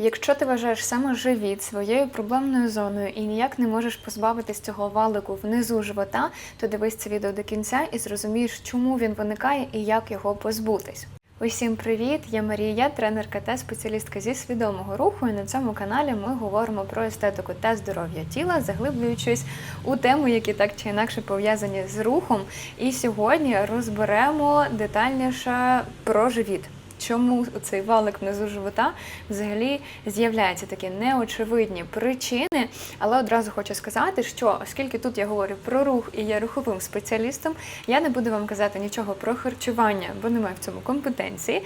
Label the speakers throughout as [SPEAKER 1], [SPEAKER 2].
[SPEAKER 1] Якщо ти вважаєш саме живіт своєю проблемною зоною і ніяк не можеш позбавитись цього валику внизу живота, то дивись це відео до кінця і зрозумієш, чому він виникає і як його позбутись. Усім привіт! Я Марія, тренерка та спеціалістка зі свідомого руху. І на цьому каналі ми говоримо про естетику та здоров'я тіла, заглиблюючись у теми, які так чи інакше пов'язані з рухом. І сьогодні розберемо детальніше про живіт. Чому цей валик внизу живота взагалі з'являються такі неочевидні причини? Але одразу хочу сказати, що оскільки тут я говорю про рух і є руховим спеціалістом, я не буду вам казати нічого про харчування, бо немає в цьому компетенції.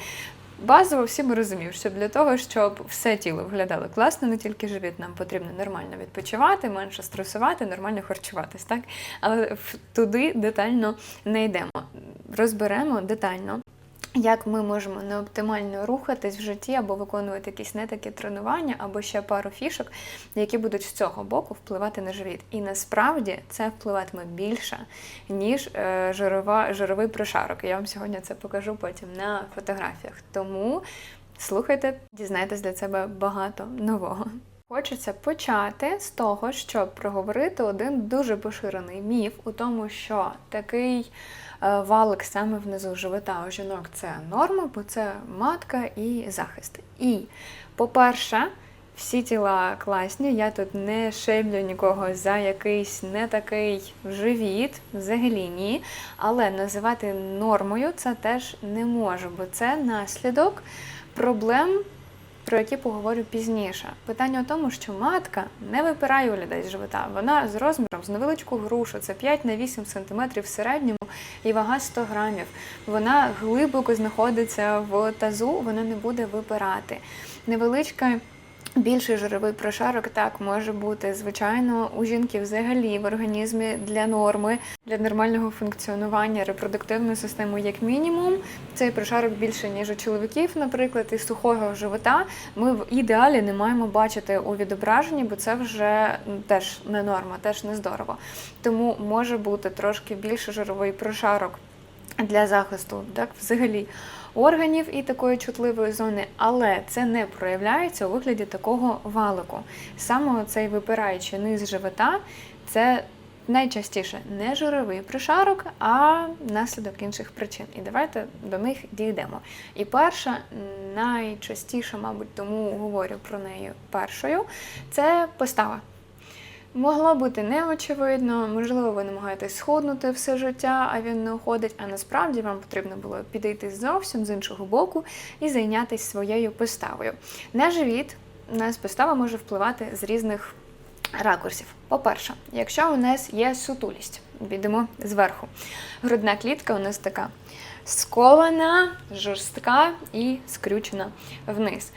[SPEAKER 1] Базово всі ми розуміємо, що для того, щоб все тіло виглядало класно, не тільки живіт, нам потрібно нормально відпочивати, менше стресувати, нормально харчуватись, так? Але туди детально не йдемо. Розберемо детально. Як ми можемо неоптимально рухатись в житті або виконувати якісь не такі тренування, або ще пару фішок, які будуть з цього боку впливати на живіт. І насправді це впливатиме більше, ніж е, жирова, жировий прошарок. Я вам сьогодні це покажу потім на фотографіях. Тому слухайте, дізнайтесь для себе багато нового. Хочеться почати з того, щоб проговорити один дуже поширений міф у тому, що такий валик саме внизу живота у жінок це норма, бо це матка і захист. І, по-перше, всі тіла класні, я тут не шиблю нікого за якийсь не такий живіт, взагалі ні. Але називати нормою це теж не можу, бо це наслідок проблем про які поговорю пізніше. Питання в тому, що матка не випирає у людей з живота. Вона з розміром з невеличку грушу, це 5 на 8 см в середньому і вага 100 грамів. Вона глибоко знаходиться в тазу, вона не буде випирати. Невеличка. Більший жировий прошарок так може бути. Звичайно, у жінки взагалі в організмі для норми, для нормального функціонування репродуктивної системи, як мінімум, цей прошарок більше, ніж у чоловіків, наприклад, і сухого живота. Ми в ідеалі не маємо бачити у відображенні, бо це вже теж не норма, теж не здорово. Тому може бути трошки більше жировий прошарок для захисту, так, взагалі органів і такої чутливої зони, але це не проявляється у вигляді такого валику. Саме цей випираючий низ живота це найчастіше не жировий пришарок, а наслідок інших причин. І давайте до них дійдемо. І перша, найчастіше, мабуть, тому говорю про неї першою, це постава. Могло бути неочевидно, можливо, ви намагаєтесь схуднути все життя, а він не уходить. А насправді вам потрібно було підійти зовсім з іншого боку і зайнятися своєю поставою. На живіт у нас постава може впливати з різних ракурсів. По-перше, якщо у нас є сутулість, підемо зверху. Грудна клітка у нас така скована, жорстка і скрючена вниз.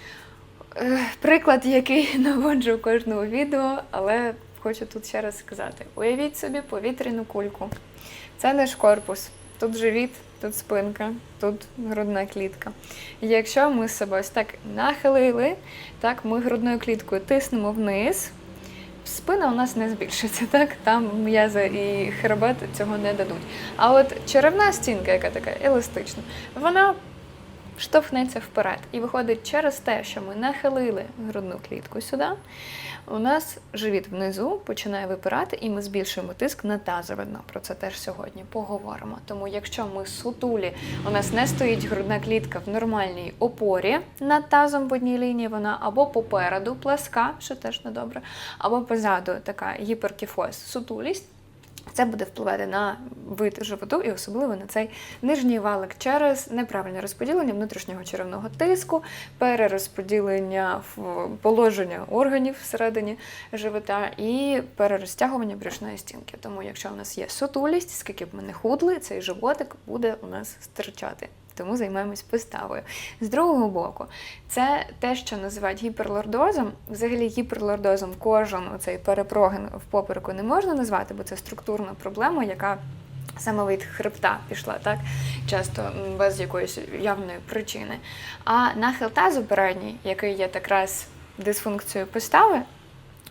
[SPEAKER 1] Е, Приклад, який наводжу у кожному відео, але хочу тут ще раз сказати: уявіть собі повітряну кульку. Це наш корпус. Тут живіт, тут спинка, тут грудна клітка. І якщо ми себе ось так нахилили, так ми грудною кліткою тиснемо вниз, спина у нас не збільшиться, так? Там м'язи і хребет цього не дадуть. А от черевна стінка, яка така еластична, вона штовхнеться вперед. І виходить через те, що ми нахилили грудну клітку сюди, у нас живіт внизу починає випирати, і ми збільшуємо тиск на тазове дно. Про це теж сьогодні поговоримо. Тому, якщо ми сутулі, у нас не стоїть грудна клітка в нормальній опорі над тазом в одній лінії, вона або попереду пласка, що теж недобре, або позаду така гіперкіфоз, сутулість. Це буде впливати на вид животу і особливо на цей нижній валик через неправильне розподілення внутрішнього черевного тиску, перерозподілення положення органів всередині живота і перерозтягування брюшної стінки. Тому, якщо у нас є сутулість, скільки б ми не худли, цей животик буде у нас стирчати. Тому займаємось поставою. З другого боку, це те, що називають гіперлордозом. Взагалі, гіперлордозом кожен оцей перепрогин в попереку не можна назвати, бо це структурна проблема, яка саме від хребта пішла, так часто без якоїсь явної причини. А нахил тазу передній, який є якраз дисфункцією постави,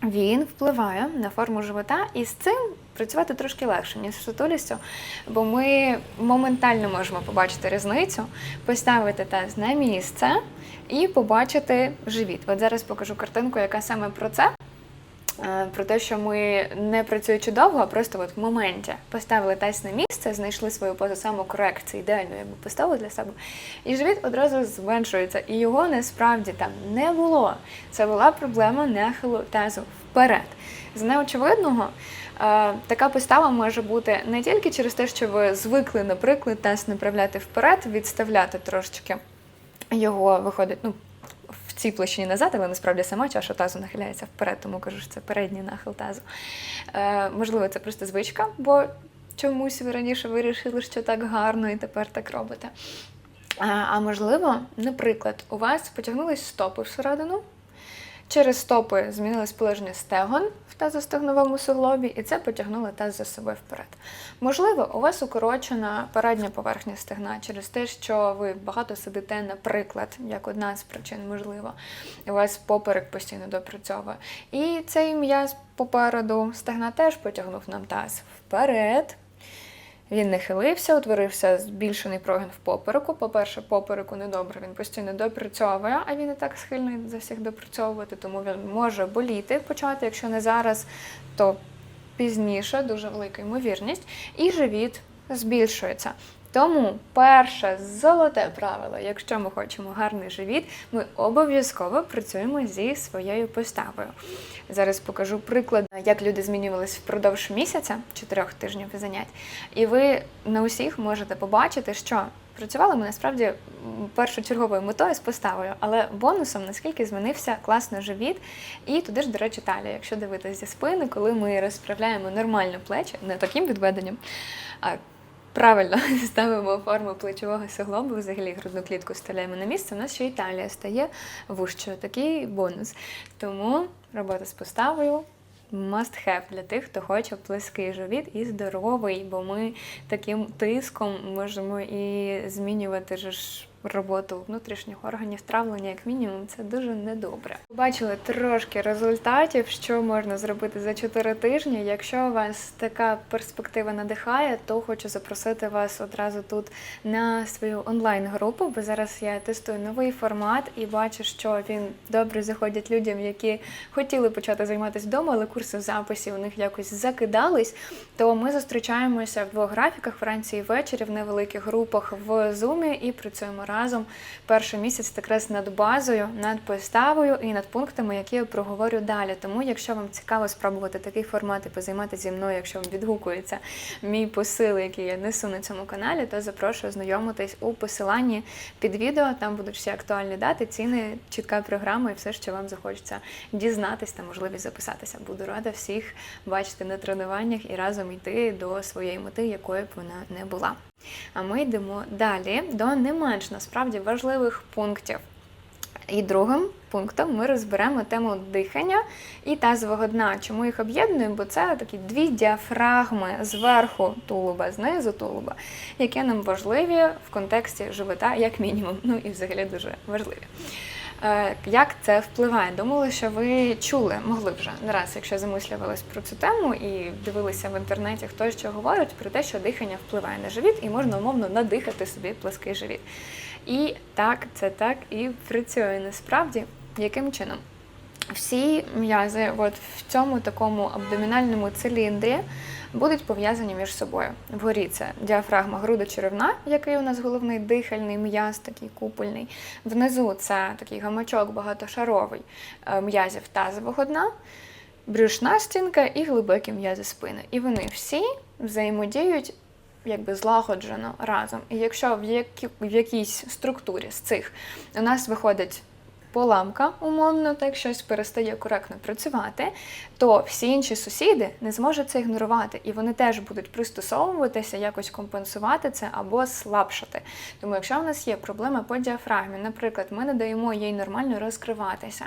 [SPEAKER 1] він впливає на форму живота, і з цим працювати трошки легше, ніж з сутулістю, бо ми моментально можемо побачити різницю, поставити таз на місце і побачити живіт. От зараз покажу картинку, яка саме про це. Е, Про те, що ми не працюючи довго, а просто от в моменті поставили таз на місце, знайшли свою позу самокорекції, ідеально якби поставили для себе, і живіт одразу зменшується. І його насправді там не було. Це була проблема нахилу тазу вперед. З неочевидного така постава може бути не тільки через те, що ви звикли, наприклад, таз направляти вперед, відставляти трошечки його виходить, ну. В цій площині назад, але насправді сама чаша тазу нахиляється вперед, тому кажу, що це передній нахил тазу. Е, можливо, це просто звичка, бо чомусь ви раніше вирішили, що так гарно і тепер так робите. А, а можливо, наприклад, у вас потягнулись стопи всередину, через стопи змінилось положення стегон в тазостегновому суглобі, і це потягнуло таз за собою вперед. Можливо, у вас укорочена передня поверхня стегна через те, що ви багато сидите, наприклад, як одна з причин, можливо, у вас поперек постійно допрацьовує. І цей м'яз попереду стегна теж потягнув нам таз вперед. Він не хилився, утворився збільшений прогін в попереку. По-перше, попереку недобре, він постійно допрацьовує, а він і так схильний за всіх допрацьовувати, тому він може боліти почати, якщо не зараз, то пізніше, дуже велика ймовірність, і живіт збільшується. Тому перше золоте правило, якщо ми хочемо гарний живіт, ми обов'язково працюємо зі своєю поставою. Зараз покажу приклад, як люди змінювалися впродовж місяця, чотирьох тижнів занять, і ви на усіх можете побачити, що працювали ми насправді першочерговою метою з поставою, але бонусом наскільки змінився класно живіт, і туди ж, до речі, талія. Якщо дивитися зі спини, коли ми розправляємо нормально плечі, не таким відведенням, правильно ставимо форму плечового суглобу, взагалі грудну клітку вставляємо на місце, у нас ще і талія стає вужчою. Такий бонус. Тому робота з поставою must have для тих, хто хоче плеский живіт і здоровий, бо ми таким тиском можемо і змінювати ж роботу внутрішніх органів травлення, як мінімум, це дуже недобре. Побачили трошки результатів, що можна зробити за 4 тижні. Якщо вас така перспектива надихає, то хочу запросити вас одразу тут на свою онлайн-групу, бо зараз я тестую новий формат і бачу, що він добре заходить людям, які хотіли почати займатися вдома, але курси в записі у них якось закидались. То ми зустрічаємося в двох графіках вранці і ввечері в невеликих групах в Zoom і працюємо разом перший місяць якраз над базою, над поставою і над пунктами, які я проговорю далі. Тому, якщо вам цікаво спробувати такий формат і позайматися зі мною, якщо вам відгукується мій посил, який я несу на цьому каналі, то запрошую знайомитись у посиланні під відео. Там будуть всі актуальні дати, ціни, чітка програма і все, що вам захочеться дізнатись та можливість записатися. Буду рада всіх бачити на тренуваннях і разом йти до своєї мети, якою б вона не була. А ми йдемо далі до не менш насправді важливих пунктів. І другим пунктом ми розберемо тему дихання і тазового дна. Чому їх об'єднуємо? Бо це такі дві діафрагми зверху тулуба, знизу тулуба, які нам важливі в контексті живота, як мінімум. Ну і взагалі дуже важливі. Е, Як це впливає? Думала, що ви чули, могли вже не раз, якщо замислювались про цю тему і дивилися в інтернеті, хто що говорить про те, що дихання впливає на живіт, і можна умовно надихати собі плоский живіт. І так, це так і працює насправді. Яким чином? Всі м'язи, от в цьому такому абдомінальному циліндрі, будуть пов'язані між собою. Вгорі це діафрагма грудочеревна, який у нас головний дихальний м'яз, такий купольний. Внизу це такий гамачок багатошаровий е, м'язів тазового дна, брюшна стінка і глибокі м'язи спини. І вони всі взаємодіють якби злагоджено разом. І якщо в, які, в якійсь структурі з цих у нас виходить поламка, умовно, так щось перестає коректно працювати, то всі інші сусіди не зможуть це ігнорувати, і вони теж будуть пристосовуватися, якось компенсувати це або слабшати. Тому, якщо в нас є проблема по діафрагмі, наприклад, ми не даємо їй нормально розкриватися.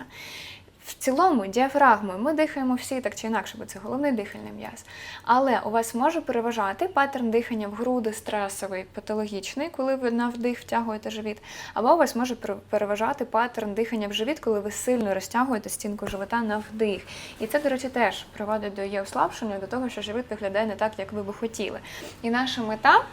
[SPEAKER 1] В цілому діафрагмою ми дихаємо всі так чи інакше, бо це головний дихальний м'яз. Але у вас може переважати паттерн дихання в груди стресовий, патологічний, коли ви на вдих втягуєте живіт, або у вас може переважати паттерн дихання в живіт, коли ви сильно розтягуєте стінку живота на вдих. І це, до речі, теж приводить до її ослабшення, до того, що живіт виглядає не так, як ви би хотіли. І наша мета.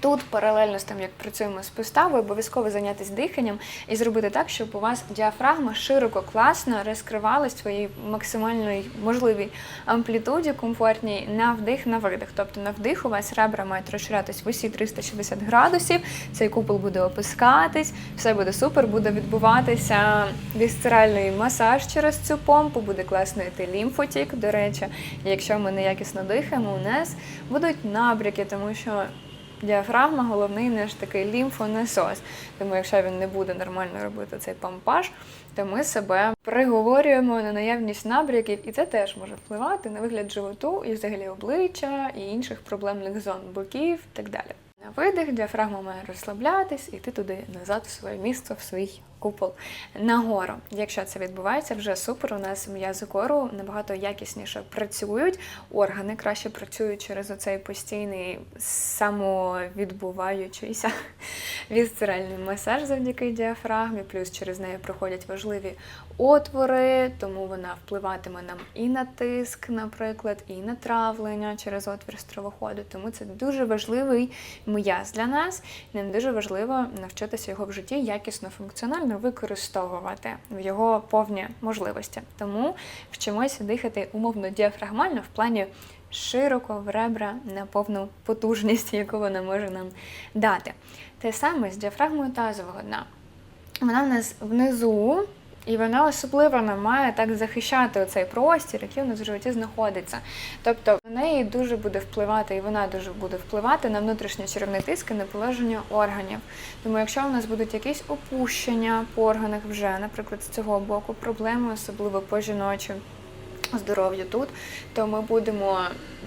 [SPEAKER 1] Тут паралельно з тим, як працюємо з поставою, обов'язково зайнятися диханням і зробити так, щоб у вас діафрагма широко, класно розкривалась своїй максимальній можливій амплітуді, комфортній на вдих, на видих. Тобто на вдих у вас ребра мають розширятись в усі 360 градусів, цей купол буде опускатись, все буде супер, буде відбуватися вісцеральний масаж через цю помпу, буде класно йти лімфотік. До речі, якщо ми неякісно дихаємо, у нас будуть набряки, тому що Діафрагма головний наш такий лімфонесос. Тому якщо він не буде нормально робити цей помпаж, то ми себе приговорюємо на наявність набряків, і це теж може впливати на вигляд животу і взагалі обличчя і інших проблемних зон боків і так далі. На видих діафрагма має розслаблятись, і йти туди назад в своє місце, в свій купол нагору. Якщо це відбувається, вже супер. У нас м'язи кору набагато якісніше працюють, органи краще працюють через оцей постійний самовідбуваючийся вісцеральний масаж завдяки діафрагмі, плюс через неї проходять важливі отвори, тому вона впливатиме нам і на тиск, наприклад, і на травлення через отвір стравоходу. Тому це дуже важливий м'яз для нас. Нам дуже важливо навчитися його в житті якісно функціонально використовувати в його повні можливості. Тому вчимося дихати умовно діафрагмально в плані широко в ребра на повну потужність, яку вона може нам дати. Те саме з діафрагмою тазового дна. Вона в нас внизу, і вона особливо не має так захищати оцей простір, який у нас в животі знаходиться. Тобто на неї дуже буде впливати, і вона дуже буде впливати на внутрішній черевний тиск і на положення органів. Тому якщо у нас будуть якісь опущення по органах вже, наприклад, з цього боку, проблеми, особливо по жіночим здоров'ю тут, то ми будемо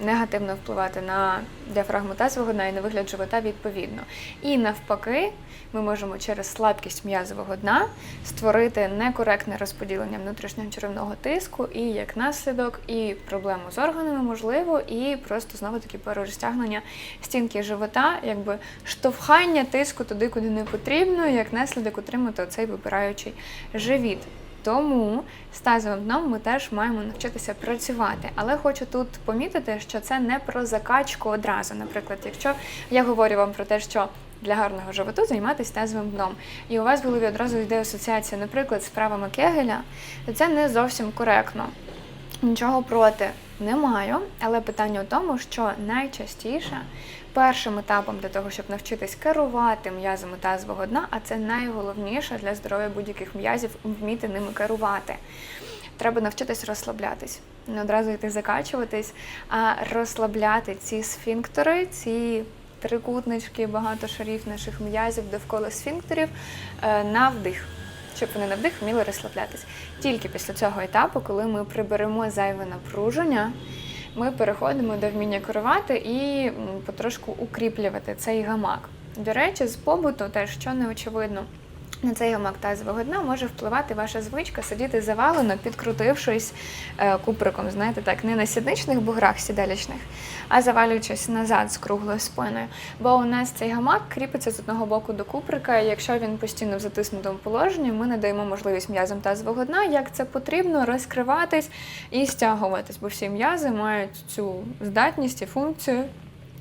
[SPEAKER 1] негативно впливати на діафрагму тазового дна і на вигляд живота відповідно. І навпаки, ми можемо через слабкість м'язового дна створити некоректне розподілення внутрішнього черевного тиску, і як наслідок, і проблему з органами можливо, і просто знову таки перерозтягнення стінки живота, якби штовхання тиску туди, куди не потрібно, як наслідок отримати оцей випираючий живіт. Тому з тазовим дном ми теж маємо навчитися працювати. Але хочу тут помітити, що це не про закачку одразу. Наприклад, якщо я говорю вам про те, що для гарного животу займатися тазовим дном, і у вас в голові одразу йде асоціація, наприклад, з правами Кегеля, то це не зовсім коректно. Нічого проти не маю, але питання в тому, що найчастіше першим етапом для того, щоб навчитись керувати м'язами тазового дна, а це найголовніше для здоров'я будь-яких м'язів вміти ними керувати. Треба навчитись розслаблятись, не одразу йти закачуватись, а розслабляти ці сфінктери, ці трикутнички, багато шарів наших м'язів довкола сфінктерів е, на вдих щоб вони на вдих вміли розслаблятись. Тільки після цього етапу, коли ми приберемо зайве напруження, ми переходимо до вміння керувати і потрошку укріплювати цей гамак. До речі, з побуту теж що не очевидно. На цей гамак тазового дна може впливати ваша звичка сидіти завалено, підкрутившись е, куприком, знаєте, так, не на сідничних буграх сідалічних, а завалюючись назад з круглою спиною. Бо у нас цей гамак кріпиться з одного боку до куприка, і якщо він постійно в затиснутому положенні, ми не даємо можливість м'язам тазового дна, як це потрібно, розкриватись і стягуватись, бо всі м'язи мають цю здатність і функцію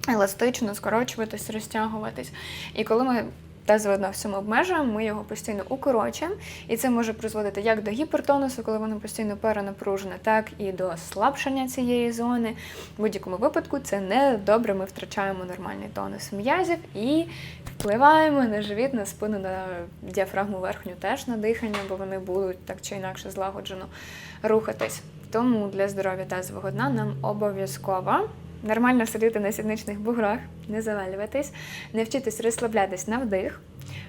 [SPEAKER 1] еластично скорочуватись, розтягуватись. І коли ми тазове дно в цьому обмежуємо, ми його постійно укорочуємо, і це може призводити як до гіпертонусу, коли воно постійно перенапружене, так і до слабшення цієї зони. В будь-якому випадку це не добре. Ми втрачаємо нормальний тонус м'язів і впливаємо на живіт, на спину, на діафрагму верхню теж на дихання, бо вони будуть так чи інакше злагоджено рухатись. Тому для здоров'я тазового дна нам обов'язково нормально сидіти на сідничних буграх, не завалюватись, не вчитись розслаблятись на вдих,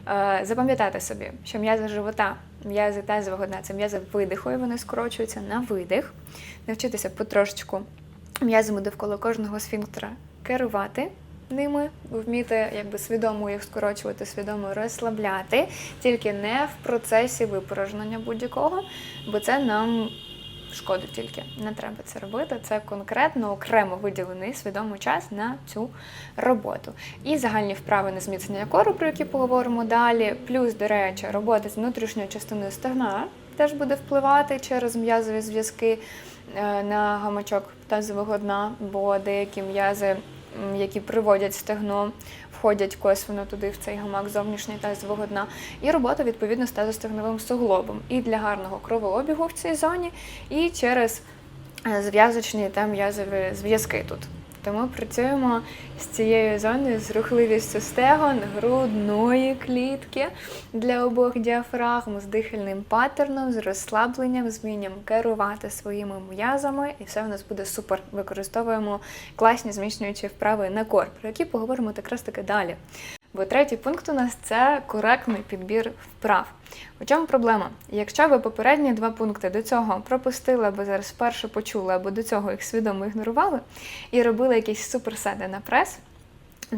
[SPEAKER 1] е, запам'ятати собі, що м'язи живота, м'язи тазового дна це м'язи видиху, і вони скорочуються на видих, навчитися потрошечку м'язами довкола кожного сфінктера керувати. ними, вміти якби свідомо їх скорочувати, свідомо розслабляти, тільки не в процесі випорожнення будь-якого, бо це нам шкодить тільки. Не треба це робити. Це конкретно окремо виділений свідомий час на цю роботу. І загальні вправи на зміцнення кору, про які поговоримо далі. Плюс, до речі, робота з внутрішньою частиною стегна теж буде впливати через м'язові зв'язки е, на гамачок тазового дна, бо деякі м'язи, які приводять стегно, входять косвенно туди, в цей гамак зовнішній та тазового дна. І робота відповідно з тазостегновим суглобом. І для гарного кровообігу в цій зоні, і через е, зв'язочні та м'язові зв'язки тут. Тому працюємо з цією зоною з рухливістю стегон, грудної клітки для обох діафрагм, з дихальним паттерном, з розслабленням, з вмінням керувати своїми м'язами, і все у нас буде супер. Використовуємо класні зміщуючі вправи на кор, про які поговоримо якраз таки далі. Бо третій пункт у нас це коректний підбір вправ. У чому проблема? Якщо ви попередні два пункти до цього пропустили, або зараз вперше почули, або до цього їх свідомо ігнорували, і робили якісь суперсети на прес,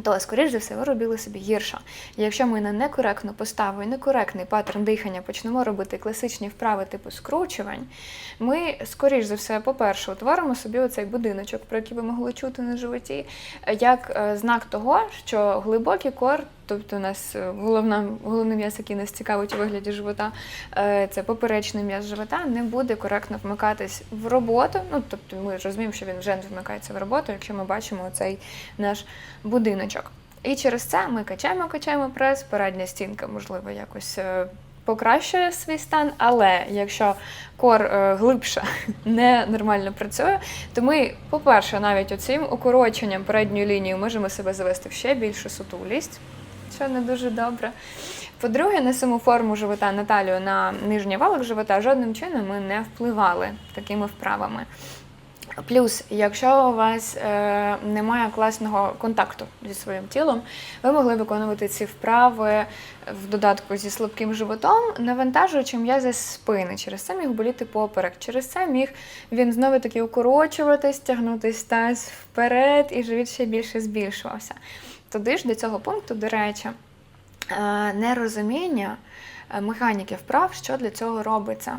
[SPEAKER 1] то, скоріш за все, ви робили собі гірше. Якщо ми на некоректну поставу і некоректний паттерн дихання почнемо робити класичні вправи типу скручувань, ми, скоріш за все, по-перше, утворимо собі оцей будиночок, про який ви могли чути на животі, як е, знак того, що глибокий кор, тобто у нас е, головна, головний м'яз, який нас цікавить у вигляді живота, е, це поперечний м'яз живота, не буде коректно вмикатись в роботу. Ну, тобто ми розуміємо, що він вже не вмикається в роботу, якщо ми бачимо цей наш будиночок. І через це ми качаємо, качаємо прес, передня стінка, можливо, якось е, покращує свій стан, але якщо кор е, глибше не нормально працює, то ми, по-перше, навіть оцим укороченням передньої лінії можемо себе завести в ще більшу сутулість, що не дуже добре. По-друге, на саму форму живота на талію, на нижній валик живота жодним чином ми не впливали такими вправами. Плюс, якщо у вас е, немає класного контакту зі своїм тілом, ви могли виконувати ці вправи в додатку зі слабким животом, навантажуючи м'язи спини. Через це міг боліти поперек. Через це міг він знову таки укорочуватись, тягнутись таз вперед, і живіт ще більше збільшувався. Туди ж до цього пункту, до речі, нерозуміння е, механіки вправ, що для цього робиться.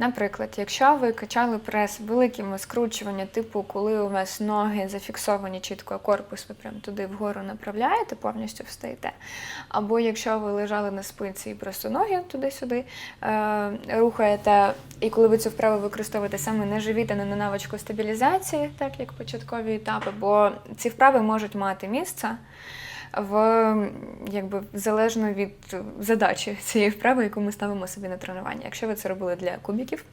[SPEAKER 1] Наприклад, якщо ви качали прес великими скручування, типу, коли у вас ноги зафіксовані чітко, а корпус ви прям туди вгору направляєте, повністю встаєте. Або якщо ви лежали на спинці і просто ноги туди-сюди е, рухаєте, і коли ви цю вправу використовуєте саме на живіт, а не на навичку стабілізації, так як початкові етапи, бо ці вправи можуть мати місце в якби залежно від задачі цієї вправи, яку ми ставимо собі на тренування. Якщо ви це робили для кубіків,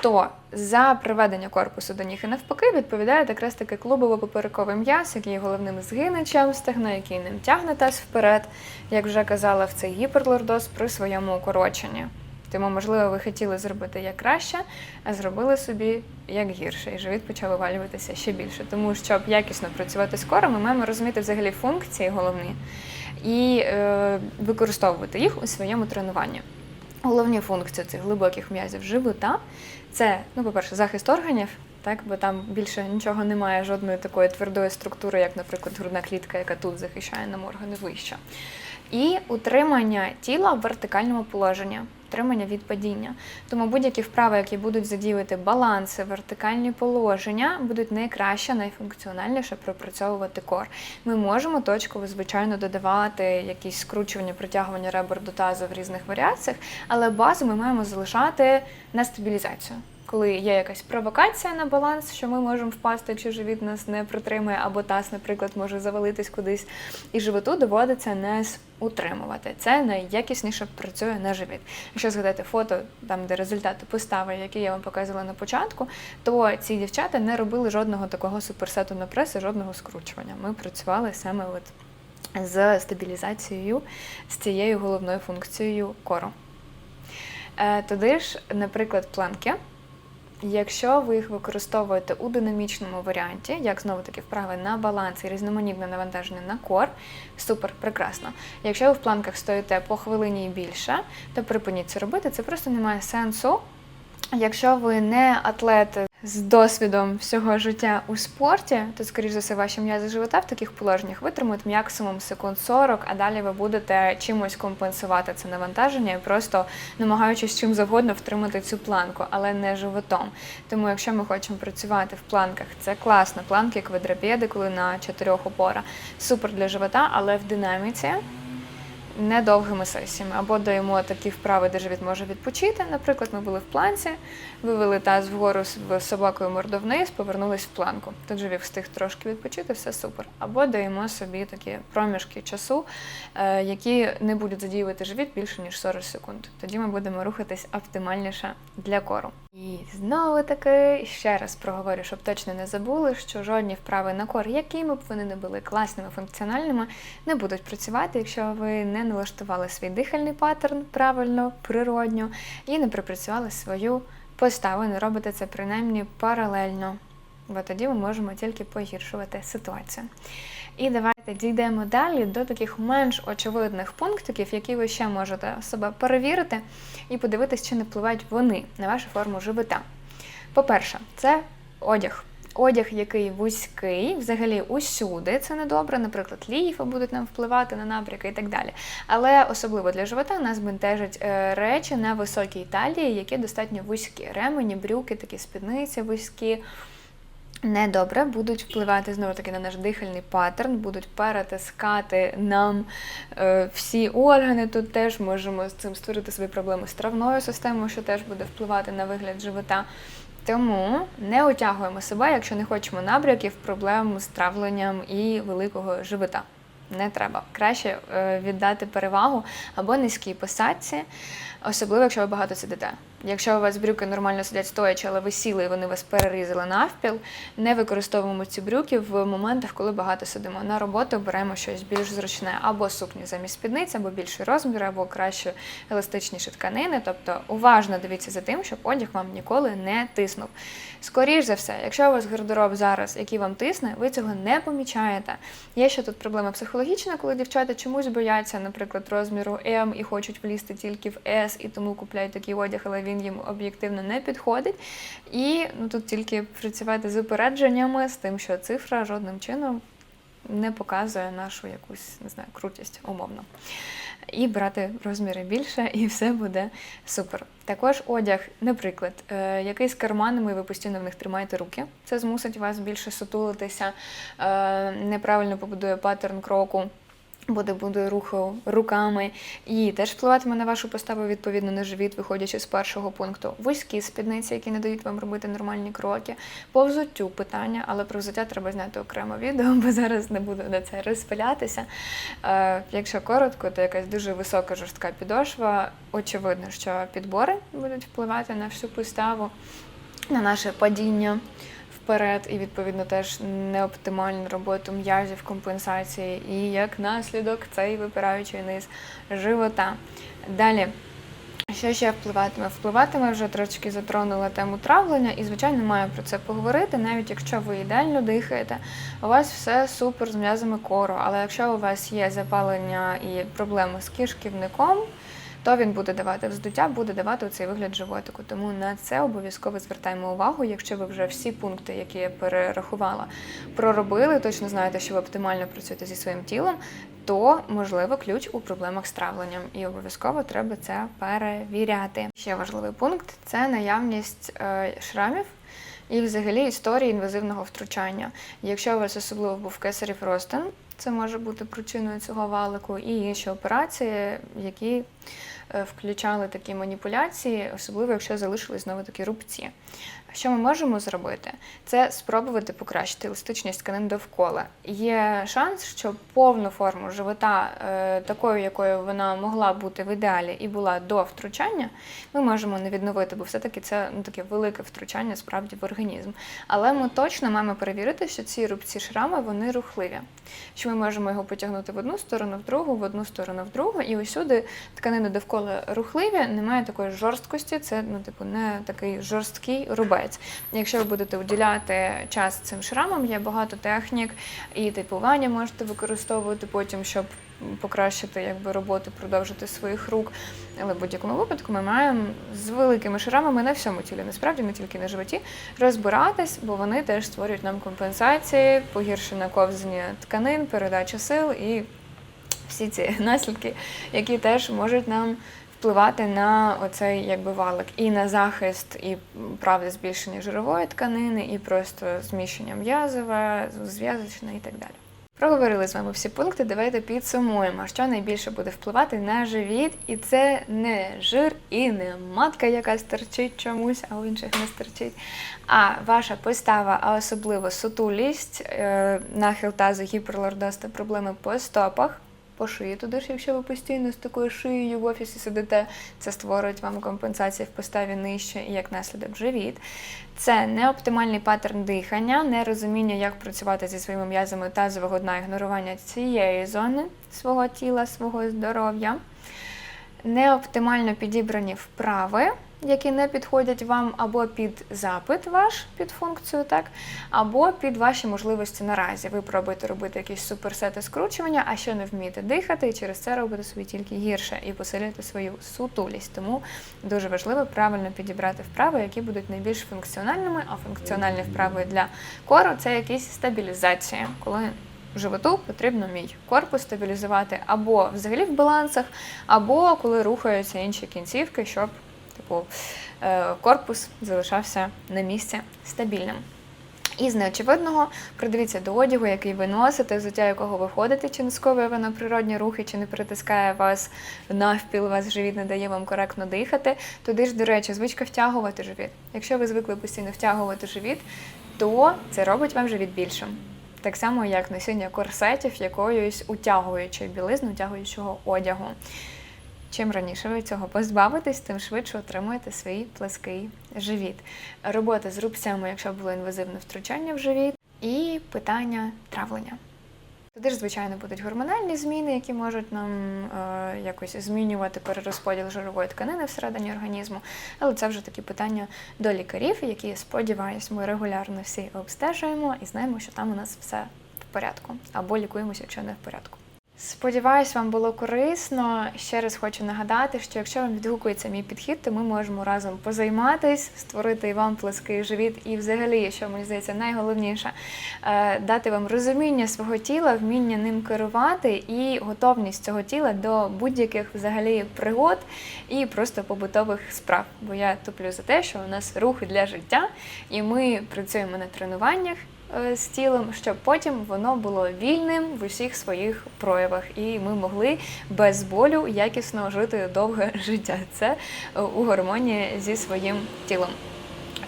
[SPEAKER 1] то за приведення корпусу до ніг і навпаки відповідає якраз таки клубово-поперековий м'яз, який є головним згиначем стегна, який ним тягне таз вперед, як вже казала в цей гіперлордоз при своєму укороченні. Тому, можливо, ви хотіли зробити як краще, а зробили собі як гірше, і живіт почав вивалюватися ще більше. Тому щоб якісно працювати з кором, ми маємо розуміти взагалі функції головні і е, використовувати їх у своєму тренуванні. Головні функції цих глибоких м'язів живота це, ну, по-перше, захист органів, так, бо там більше нічого немає, жодної такої твердої структури, як, наприклад, грудна клітка, яка тут захищає нам органи вище. І утримання тіла в вертикальному положенні, утримання від падіння. Тому будь-які вправи, які будуть задіювати баланси, вертикальні положення, будуть найкраще, найфункціональніше пропрацьовувати кор. Ми можемо точково, звичайно, додавати якісь скручування, притягування ребер до тазу в різних варіаціях, але базу ми маємо залишати на стабілізацію. Коли є якась провокація на баланс, що ми можемо впасти, якщо живіт нас не притримує, або таз, наприклад, може завалитись кудись, і животу доводиться нас утримувати. Це найякісніше працює на живіт. Якщо згадати фото, там де результати постави, які я вам показувала на початку, то ці дівчата не робили жодного такого суперсету на преси, жодного скручування. Ми працювали саме от з стабілізацією, з цією головною функцією кору. Е, Туди ж, наприклад, планки. Якщо ви їх використовуєте у динамічному варіанті, як знову таки вправи на баланс і різноманітне навантаження на кор, супер, прекрасно. Якщо ви в планках стоїте по хвилині і більше, то припиніть це робити. Це просто не має сенсу Якщо ви не атлет з досвідом всього життя у спорті, то, скоріш за все, ваші м'язи живота в таких положеннях витримують максимум секунд 40, а далі ви будете чимось компенсувати це навантаження просто намагаючись чим завгодно втримати цю планку, але не животом. Тому, якщо ми хочемо працювати в планках, це класно. Планки квадрапеди, коли на чотирьох опора, супер для живота, але в динаміці недовгими сесіями. Або даємо такі вправи, де живіт може відпочити. Наприклад, ми були в планці, вивели таз вгору з собакою морду вниз, повернулись в планку. Тут живіт встиг трошки відпочити, все супер. Або даємо собі такі проміжки часу, е, які не будуть задіювати живіт більше ніж 40 секунд. Тоді ми будемо рухатись оптимальніше для кору. І знову таки ще раз проговорю, щоб точно не забули, що жодні вправи на кор, якими б вони не були класними, функціональними, не будуть працювати, якщо ви не налаштували свій дихальний паттерн правильно, природньо і не пропрацювали свою поставу, не робите це принаймні паралельно. Бо тоді ми можемо тільки погіршувати ситуацію. І давайте дійдемо далі до таких менш очевидних пунктиків, які ви ще можете себе перевірити і подивитись, чи не впливають вони на вашу форму живота. По-перше, це одяг. Одяг, який вузький, взагалі усюди, це недобре. Наприклад, ліфи будуть нам впливати на набряки і так далі. Але особливо для живота нас бентежать е, речі на високій талії, які достатньо вузькі. Ремені, брюки, такі спідниці вузькі недобре будуть впливати знову таки на наш дихальний паттерн, будуть перетискати нам е, всі органи. Тут теж можемо з цим створити собі проблеми з травною системою, що теж буде впливати на вигляд живота. Тому не отягуємо себе, якщо не хочемо набряків, проблем з травленням і великого живота. Не треба. Краще е, віддати перевагу або низькій посадці, особливо, якщо ви багато сидите. Якщо у вас брюки нормально сидять стоячи, але ви сіли і вони вас перерізали навпіл, не використовуємо ці брюки в моментах, коли багато сидимо. На роботу беремо щось більш зручне, або сукні замість спідниць, або більший розмір, або краще еластичніші тканини. Тобто уважно дивіться за тим, щоб одяг вам ніколи не тиснув. Скоріш за все, якщо у вас гардероб зараз, який вам тисне, ви цього не помічаєте. Є ще тут проблема психологічна, коли дівчата чомусь бояться, наприклад, розміру М і хочуть влізти тільки в С, і тому купляють такий одяг, але він їм об'єктивно не підходить. І ну, тут тільки працювати з упередженнями, з тим, що цифра жодним чином не показує нашу якусь не знаю, крутість умовно. І брати розміри більше, і все буде супер. Також одяг, наприклад, е, який з карманами, ви постійно в них тримаєте руки. Це змусить вас більше сутулитися, е, неправильно побудує паттерн кроку. Буде буде руху руками і теж впливатиме на вашу поставу відповідно на живіт, виходячи з першого пункту. Вузькі спідниці, які не дають вам робити нормальні кроки. По взуттю питання, але про взуття треба зняти окремо відео, бо зараз не буду на це розпилятися. Е, якщо коротко, то якась дуже висока жорстка підошва. Очевидно, що підбори будуть впливати на всю поставу, на наше падіння вперед, і відповідно теж неоптимальну роботу м'язів компенсації, і як наслідок цей випираючий низ живота. Далі. Що ще впливатиме? Впливатиме вже трошки затронула тему травлення, і, звичайно, маю про це поговорити, навіть якщо ви ідеально дихаєте, у вас все супер з м'язами кору. Але якщо у вас є запалення і проблеми з кишківником, то він буде давати вздуття, буде давати цей вигляд животику. Тому на це обов'язково звертаємо увагу. Якщо ви вже всі пункти, які я перерахувала, проробили, точно знаєте, що ви оптимально працюєте зі своїм тілом, то можливо ключ у проблемах з травленням, і обов'язково треба це перевіряти. Ще важливий пункт це наявність е, шрамів. І, взагалі, історії інвазивного втручання. Якщо у вас особливо був кесарів ростин, це може бути причиною цього валику, і інші операції, які включали такі маніпуляції, особливо якщо залишились знову такі рубці. Що ми можемо зробити? Це спробувати покращити еластичність тканин довкола. Є шанс, що повну форму живота, е, такою, якою вона могла бути в ідеалі і була до втручання, ми можемо не відновити, бо все-таки це ну, таке велике втручання справді в організм. Але ми точно маємо перевірити, що ці рубці шрами вони рухливі. Що ми можемо його потягнути в одну сторону, в другу, в одну сторону, в другу, і усюди тканини довкола рухливі, немає такої жорсткості, це ну, типу, не такий жорсткий рубець. Якщо ви будете уділяти час цим шрамам, є багато технік і типування можете використовувати потім, щоб покращити якби, роботу, продовжити своїх рук. Але в будь-якому випадку ми маємо з великими шрамами на всьому тілі, насправді не тільки на животі, розбиратись, бо вони теж створюють нам компенсації, погіршення ковзання тканин, передача сил і всі ці наслідки, які теж можуть нам впливати на оцей якби валик і на захист, і правда збільшення жирової тканини, і просто зміщення м'язове, зв'язочне і так далі. Проговорили з вами всі пункти. Давайте підсумуємо, що найбільше буде впливати на живіт, і це не жир і не матка, яка стерчить чомусь, а у інших не стерчить. А ваша постава, а особливо сутулість, е, нахил тазу, гіперлордоз та проблеми по стопах. По шиї туди ж, якщо ви постійно з такою шиєю в офісі сидите, це створить вам компенсації в поставі нижче і як наслідок живіт. Це неоптимальний паттерн дихання, нерозуміння, як працювати зі своїми м'язами тазового дна, ігнорування цієї зони свого тіла, свого здоров'я. Неоптимально підібрані вправи, які не підходять вам або під запит ваш, під функцію, так, або під ваші можливості наразі. Ви пробуєте робити якісь суперсети скручування, а ще не вмієте дихати, і через це робите собі тільки гірше і посилюєте свою сутулість. Тому дуже важливо правильно підібрати вправи, які будуть найбільш функціональними, а функціональні вправи для кору це якісь стабілізації, коли животу потрібно мій корпус стабілізувати або взагалі в балансах, або коли рухаються інші кінцівки, щоб типу, е, корпус залишався на місці стабільним. І з неочевидного придивіться до одягу, який ви носите, взуття якого ви ходите, чи не сковує воно природні рухи, чи не притискає вас навпіл, вас живіт не дає вам коректно дихати. Туди ж, до речі, звичка втягувати живіт. Якщо ви звикли постійно втягувати живіт, то це робить вам живіт більшим. Так само, як носіння корсетів якоїсь утягуючої білизни, утягуючого одягу. Чим раніше ви цього позбавитесь, тим швидше отримуєте свій плаский живіт. Робота з рубцями, якщо було інвазивне втручання в живіт, і питання травлення. Туди ж, звичайно, будуть гормональні зміни, які можуть нам е, якось змінювати перерозподіл жирової тканини всередині організму. Але це вже такі питання до лікарів, які, сподіваюсь, ми регулярно всі обстежуємо і знаємо, що там у нас все в порядку, або лікуємося, якщо не в порядку. Сподіваюсь, вам було корисно. Ще раз хочу нагадати, що якщо вам відгукується мій підхід, то ми можемо разом позайматись, створити і вам плоский живіт, і взагалі, що мені здається, найголовніше е, дати вам розуміння свого тіла, вміння ним керувати і готовність цього тіла до будь-яких взагалі пригод і просто побутових справ. Бо я туплю за те, що у нас рухи для життя, і ми працюємо на тренуваннях з тілом, щоб потім воно було вільним в усіх своїх проявах, і ми могли без болю якісно жити довге життя. Це е, у гармонії зі своїм тілом.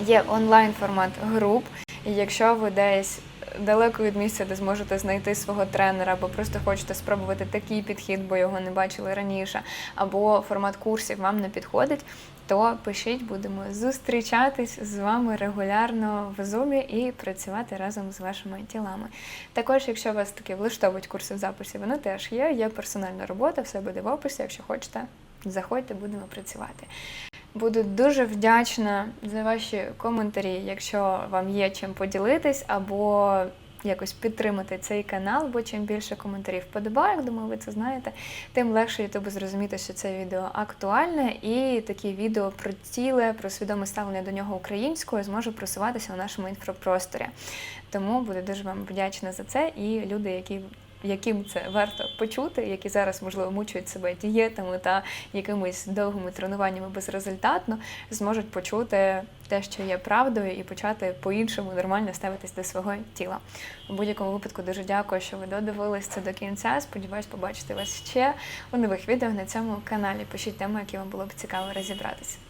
[SPEAKER 1] Є онлайн формат груп, і якщо ви десь далеко від місця, де зможете знайти свого тренера, або просто хочете спробувати такий підхід, бо його не бачили раніше, або формат курсів вам не підходить, то пишіть, будемо зустрічатись з вами регулярно в зумі і працювати разом з вашими тілами. Також, якщо вас таки влаштовують курси в записі, вони теж є. Є персональна робота, все буде в описі. Якщо хочете, заходьте, будемо працювати. Буду дуже вдячна за ваші коментарі, якщо вам є чим поділитись, або якось підтримати цей канал, бо чим більше коментарів вподобайок, думаю, ви це знаєте, тим легше Ютубу зрозуміти, що це відео актуальне, і такі відео про тіле, про свідоме ставлення до нього українською зможе просуватися у нашому інфопросторі. Тому буду дуже вам вдячна за це. І люди, які яким це варто почути, які зараз, можливо, мучують себе дієтами та якимись довгими тренуваннями безрезультатно, зможуть почути те, що є правдою, і почати по-іншому нормально ставитись до свого тіла. У будь-якому випадку дуже дякую, що ви додивились це до кінця. Сподіваюсь, побачити вас ще у нових відео на цьому каналі. Пишіть теми, які вам було б цікаво розібратися.